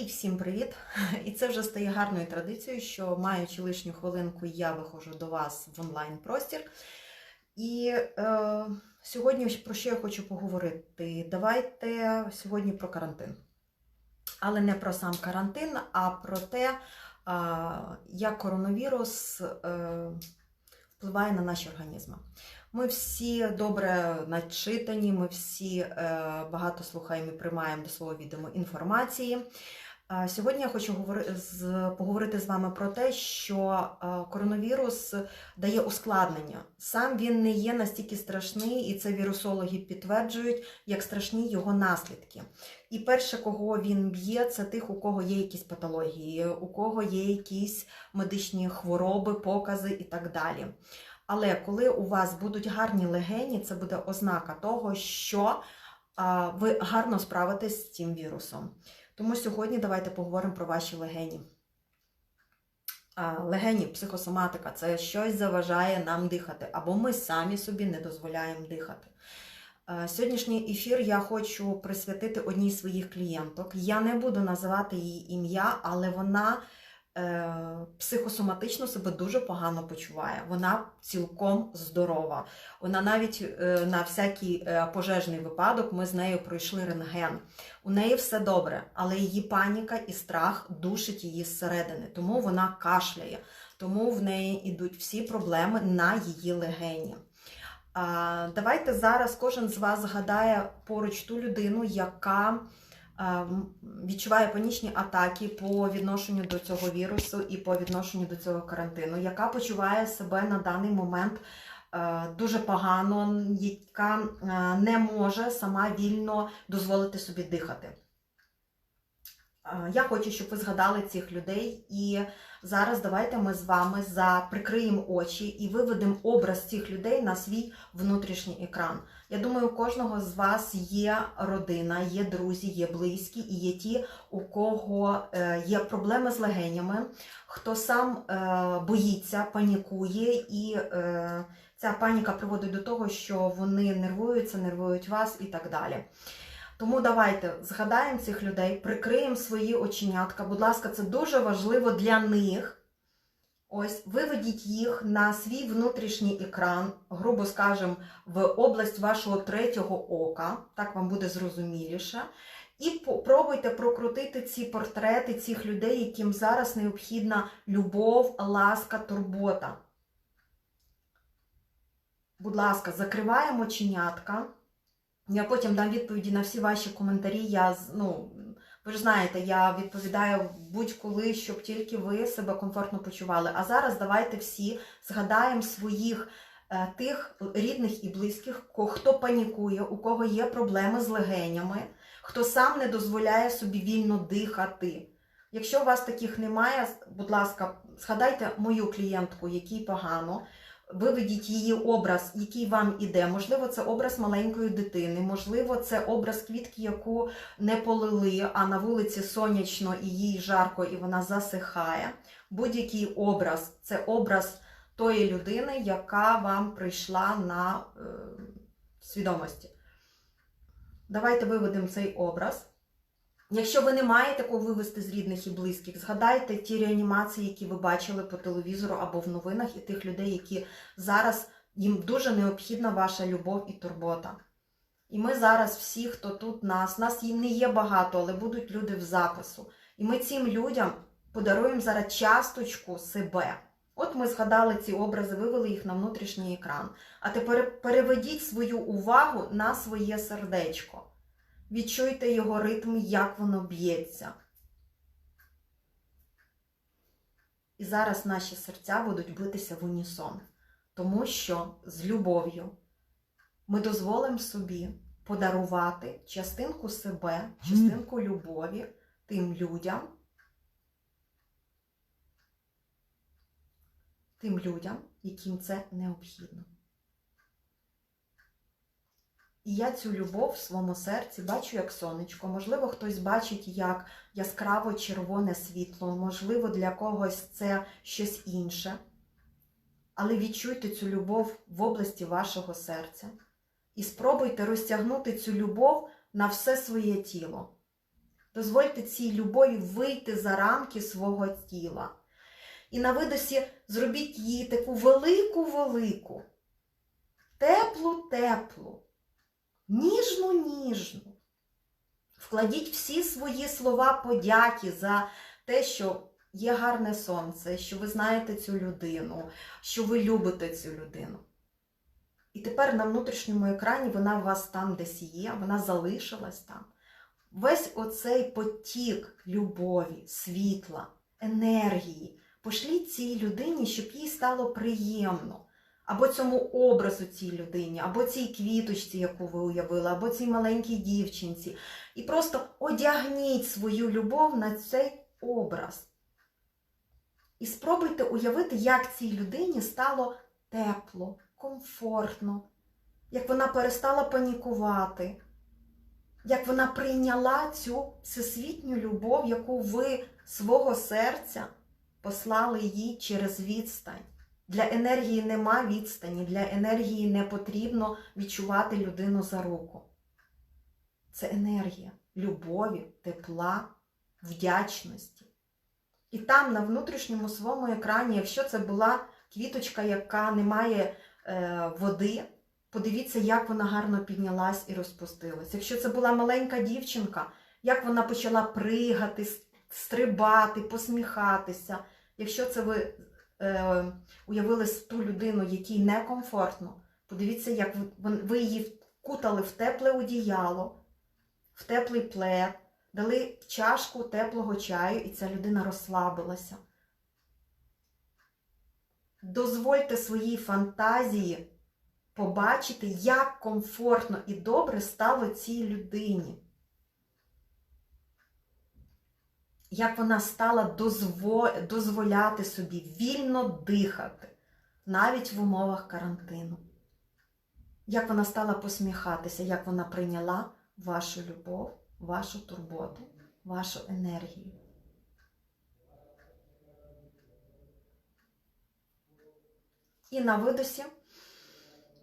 І всім привіт! І це вже стає гарною традицією, що маючи лишню хвилинку, я виходжу до вас в онлайн-простір. І е, сьогодні про що я хочу поговорити? Давайте сьогодні про карантин. Але не про сам карантин, а про те, е, як коронавірус е, впливає на наші організми. Ми всі добре начитані, ми всі е, багато слухаємо і приймаємо до свого відомо інформації. Сьогодні я хочу поговорити з вами про те, що е, коронавірус дає ускладнення. Сам він не є настільки страшний, і це вірусологи підтверджують, як страшні його наслідки. І перше, кого він б'є, це тих, у кого є якісь патології, у кого є якісь медичні хвороби, покази і так далі. Але коли у вас будуть гарні легені, це буде ознака того, що ви гарно справитесь з цим вірусом. Тому сьогодні давайте поговоримо про ваші легені. Легені, психосоматика це щось заважає нам дихати, або ми самі собі не дозволяємо дихати. Сьогоднішній ефір я хочу присвятити одній з своїх клієнток. Я не буду називати її ім'я, але вона психосоматично себе дуже погано почуває. Вона цілком здорова. Вона навіть е, на всякий е, пожежний випадок ми з нею пройшли рентген. У неї все добре, але її паніка і страх душить її зсередини, тому вона кашляє, тому в неї йдуть всі проблеми на її легені. Давайте зараз кожен з вас згадає поруч ту людину, яка відчуває панічні атаки по відношенню до цього вірусу і по відношенню до цього карантину, яка почуває себе на даний момент е, дуже погано, яка е, не може сама вільно дозволити собі дихати. Е, Я хочу, щоб ви згадали цих людей, і зараз давайте ми з вами заприкриємо очі і виведемо образ цих людей на свій внутрішній екран. Я думаю, у кожного з вас є родина, є друзі, є близькі, і є ті, у кого е, є проблеми з легенями, хто сам е, боїться, панікує, і ця паніка приводить до того, що вони нервуються, нервують вас і так далі. Тому давайте згадаємо цих людей, прикриємо свої оченятка. Будь ласка, це дуже важливо для них. Ось, виведіть їх на свій внутрішній екран, грубо скажемо, в область вашого третього ока, так вам буде зрозуміліше. І попробуйте прокрутити ці портрети цих людей, яким зараз необхідна любов, ласка, турбота. Будь ласка, закриваємо оченятка. Я потім дам відповіді на всі ваші коментарі. Я ну, ви ж знаєте, я відповідаю будь-коли, щоб тільки ви себе комфортно почували. А зараз давайте всі згадаємо своїх е, тих рідних і близьких, хто панікує, у кого є проблеми з легенями, хто сам не дозволяє собі вільно дихати. Якщо у вас таких немає, будь ласка, згадайте мою клієнтку, якій погано. Виведіть її образ, який вам іде. Можливо, це образ маленької дитини, можливо, це образ квітки, яку не полили, а на вулиці сонячно і їй жарко, і вона засихає. Будь-який образ це образ тої людини, яка вам прийшла на е, свідомості. Давайте виведемо цей образ. Якщо ви не маєте кого вивести з рідних і близьких, згадайте ті реанімації, які ви бачили по телевізору або в новинах, і тих людей, які зараз їм дуже необхідна ваша любов і турбота. І ми зараз всі, хто тут нас, нас їм не є багато, але будуть люди в запису. І ми цим людям подаруємо зараз часточку себе. От ми згадали ці образи, вивели їх на внутрішній екран. А тепер переведіть свою увагу на своє сердечко. Відчуйте його ритм, як воно б'ється. І зараз наші серця будуть битися в унісон, тому що з любов'ю ми дозволимо собі подарувати частинку себе, частинку любові тим людям, тим людям, яким це необхідно. І я цю любов в своєму серці бачу як сонечко. Можливо, хтось бачить як яскраво червоне світло, можливо, для когось це щось інше. Але відчуйте цю любов в області вашого серця і спробуйте розтягнути цю любов на все своє тіло. Дозвольте цій любові вийти за рамки свого тіла. І на видосі зробіть її таку велику-велику, теплу-теплу, ніжну-ніжну. Вкладіть всі свої слова подяки за те, що є гарне сонце, що ви знаєте цю людину, що ви любите цю людину. І тепер на внутрішньому екрані вона у вас там десь є, вона залишилась там. Весь оцей потік любові, світла, енергії. Пошліть цій людині, щоб їй стало приємно. Або цьому образу цій людині, або цій квіточці, яку ви уявили, або цій маленькій дівчинці. І просто одягніть свою любов на цей образ. І спробуйте уявити, як цій людині стало тепло, комфортно, як вона перестала панікувати, як вона прийняла цю всесвітню любов, яку ви свого серця послали їй через відстань. Для енергії нема відстані, для енергії не потрібно відчувати людину за руку. Це енергія любові, тепла, вдячності. І там, на внутрішньому своєму екрані, якщо це була квіточка, яка не має е, води, подивіться, як вона гарно піднялась і розпустилась. Якщо це була маленька дівчинка, як вона почала пригати, стрибати, посміхатися. Якщо це ви уявили ту людину, якій некомфортно, подивіться, як ви, ви її вкутали в тепле одіяло, в теплий плед, дали чашку теплого чаю, і ця людина розслабилася. Дозвольте своїй фантазії побачити, як комфортно і добре стало цій людині. Як вона стала дозволяти собі вільно дихати, навіть в умовах карантину. Як вона стала посміхатися, як вона прийняла вашу любов, вашу турботу, вашу енергію. І на видосі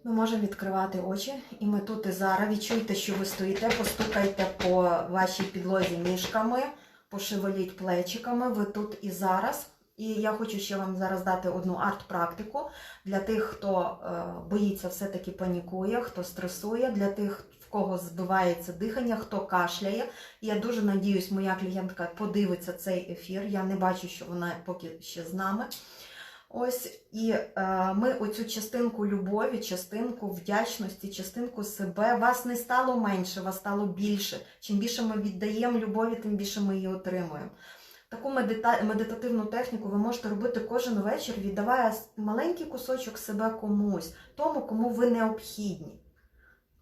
ми можемо відкривати очі, і ми тут і зараз відчуйте, що ви стоїте, постукайте по вашій підлозі ніжками, пошевеліть плечиками, ви тут і зараз. І я хочу ще вам зараз дати одну арт-практику для тих, хто е, боїться, все-таки панікує, хто стресує, для тих, в кого збивається дихання, хто кашляє. Я дуже надіюсь, моя клієнтка подивиться цей ефір. Я не бачу, що вона поки ще з нами. Ось і е, ми оцю частинку любові, частинку вдячності, частинку себе. Вас не стало менше, вас стало більше. Чим більше ми віддаємо любові, тим більше ми її отримуємо. Таку медита... медитативну техніку ви можете робити кожен вечір, віддавая маленький кусочок себе комусь, тому, кому ви необхідні.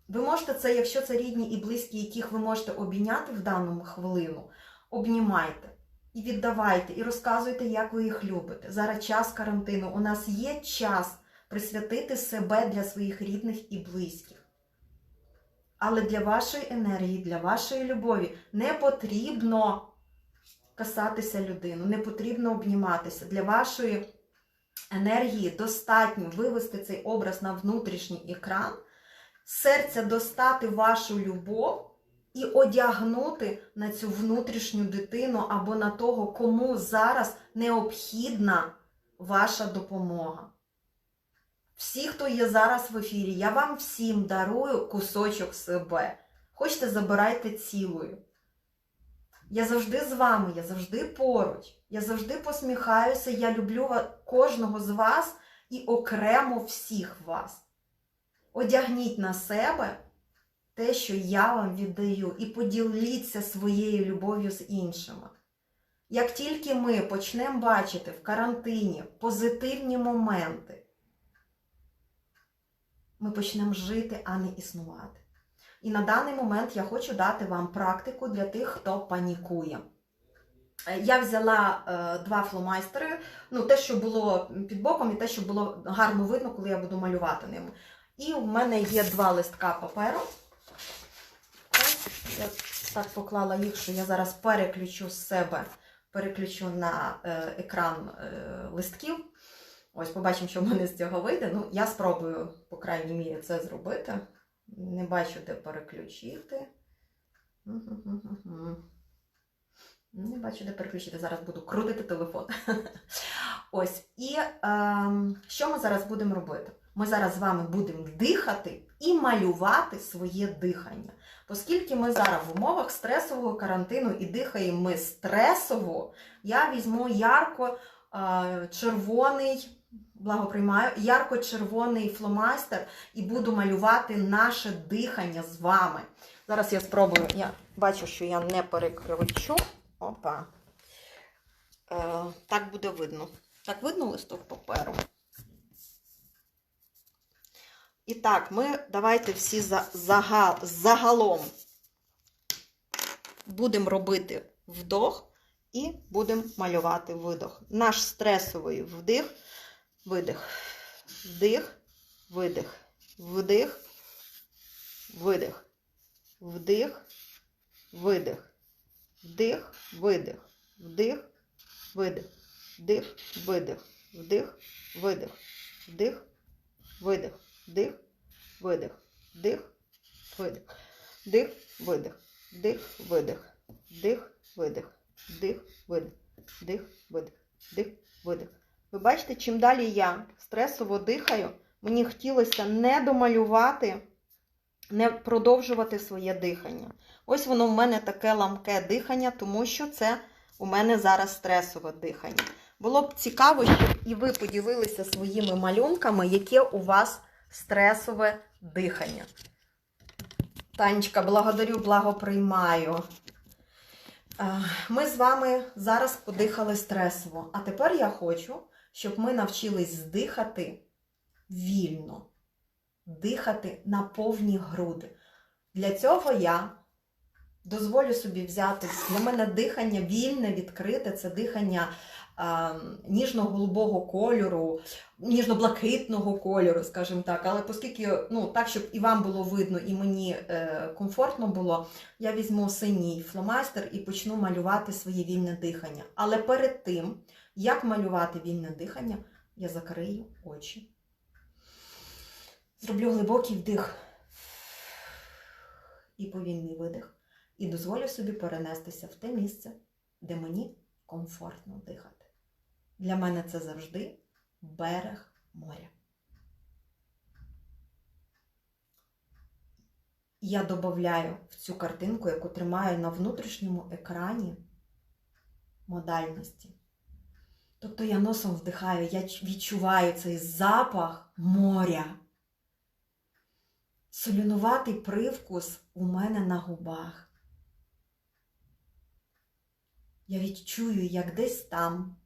Ви можете це, якщо це рідні і близькі, яких ви можете обійняти в дану хвилину, обнімайте. І віддавайте, і розказуйте, як ви їх любите. Зараз час карантину. У нас є час присвятити себе для своїх рідних і близьких. Але для вашої енергії, для вашої любові не потрібно касатися людину, не потрібно обніматися. Для вашої енергії достатньо вивести цей образ на внутрішній екран, серця достати вашу любов і одягнути на цю внутрішню дитину або на того, кому зараз необхідна ваша допомога. Всі, хто є зараз в ефірі, я вам всім дарую кусочок себе. Хочете, забирайте цілою. Я завжди з вами, я завжди поруч, я завжди посміхаюся, я люблю кожного з вас і окремо всіх вас. Одягніть на себе те, що я вам віддаю, і поділіться своєю любов'ю з іншими. Як тільки ми почнемо бачити в карантині позитивні моменти, ми почнемо жити, а не існувати. І на даний момент я хочу дати вам практику для тих, хто панікує. Я взяла е, два фломайстери, ну, те, що було під боком, і те, що було гарно видно, коли я буду малювати ними. І в мене є два листка паперу. Я так поклала їх, що я зараз переключу з себе, переключу на е, екран е, листків. Ось, побачимо, що в мене з цього вийде. Ну, я спробую, по крайній мірі, це зробити. Не бачу, де переключити. Не бачу, де переключити. Зараз буду крутити телефон. Ось. І ем, що ми зараз будемо робити? Ми зараз з вами будемо дихати і малювати своє дихання. Оскільки ми зараз в умовах стресового карантину і дихаємо ми стресово, я візьму ярко е, червоний, благоприймаю, ярко-червоний фломастер і буду малювати наше дихання з вами. Зараз я спробую. Я бачу, що я не перекручу. Опа. Е, так буде видно. Так видно листок паперу. І так, ми давайте всі за, загал, загалом будемо робити вдох і будемо малювати видох. Наш стресовий вдих, видих, вдих, видих, вдих, видих, вдих, видих, вдих, видих, вдих, видих, вдих, видих, вдих, видих, вдих, видих, вдих, видих, вдих, видих, вдих, видих, вдих, видих, вдих, видих, вдих, видих, вдих, видих, вдих, видих. Ви бачите, чим далі я стресово дихаю, мені хотілося не домалювати, не продовжувати своє дихання. Ось воно в мене таке ламке дихання, тому що це у мене зараз стресове дихання. Було б цікаво, щоб і ви поділилися своїми малюнками, яке у вас стресове дихання. Танечка, благодарю, благоприймаю. Е, Ми з вами зараз подихали стресово. А тепер я хочу, щоб ми навчились здихати вільно, дихати на повні груди. Для цього я дозволю собі взяти для мене дихання вільне, відкрите, це дихання ніжно-голубого кольору, ніжно-блакитного кольору, скажімо так. Але оскільки, ну, так, щоб і вам було видно, і мені е, комфортно було, я візьму синій фломастер і почну малювати своє вільне дихання. Але перед тим, як малювати вільне дихання, я закрию очі. Зроблю глибокий вдих і повільний видих. І дозволю собі перенестися в те місце, де мені комфортно дихати. Для мене це завжди берег моря. Я додаю в цю картинку, яку тримаю на внутрішньому екрані модальності. Тобто я носом вдихаю, я відчуваю цей запах моря. Солюнуватий привкус у мене на губах. Я відчую, як десь там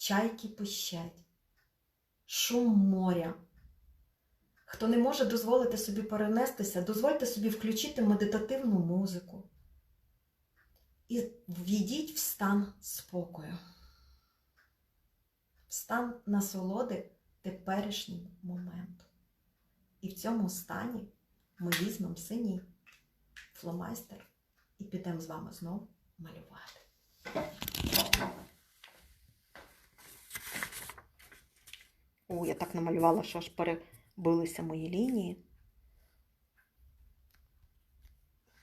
чайки пищать, шум моря. Хто не може дозволити собі перенестися, дозвольте собі включити медитативну музику і ввійдіть в стан спокою, в стан насолоди теперішнім моментом. І в цьому стані ми візьмемо синій фломайстер і підемо з вами знову малювати. О, я так намалювала, що аж перебилися мої лінії.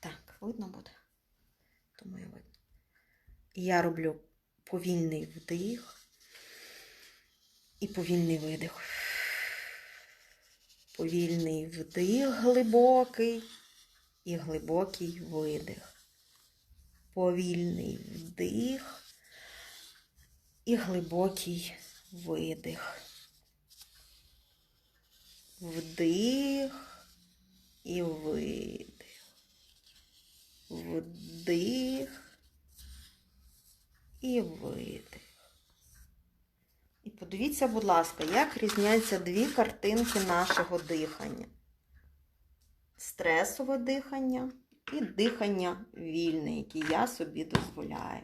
Так, видно буде? Думаю, видно. Я роблю повільний вдих і повільний видих. Повільний вдих глибокий і глибокий видих повільний вдих і глибокий видих. Вдих і видих. Вдих і видих. І подивіться, будь ласка, як різняться дві картинки нашого дихання. Стресове дихання і дихання вільне, яке я собі дозволяю.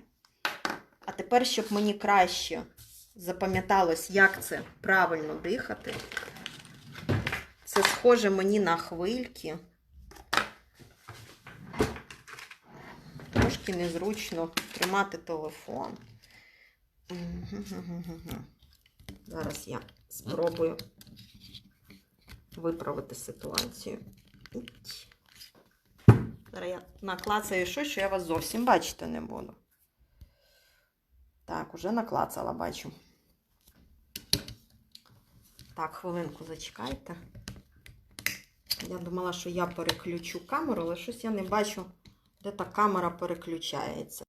А тепер, щоб мені краще запам'яталось, як це правильно дихати, це схоже мені на хвильки. Трошки незручно тримати телефон. Зараз я спробую виправити ситуацію. Зараз я наклацаю щось, що я вас зовсім бачити не буду. Так, уже наклацала, бачу. Так, хвилинку зачекайте. Я думала, що я переключу камеру, але щось я не бачу, де та камера переключається.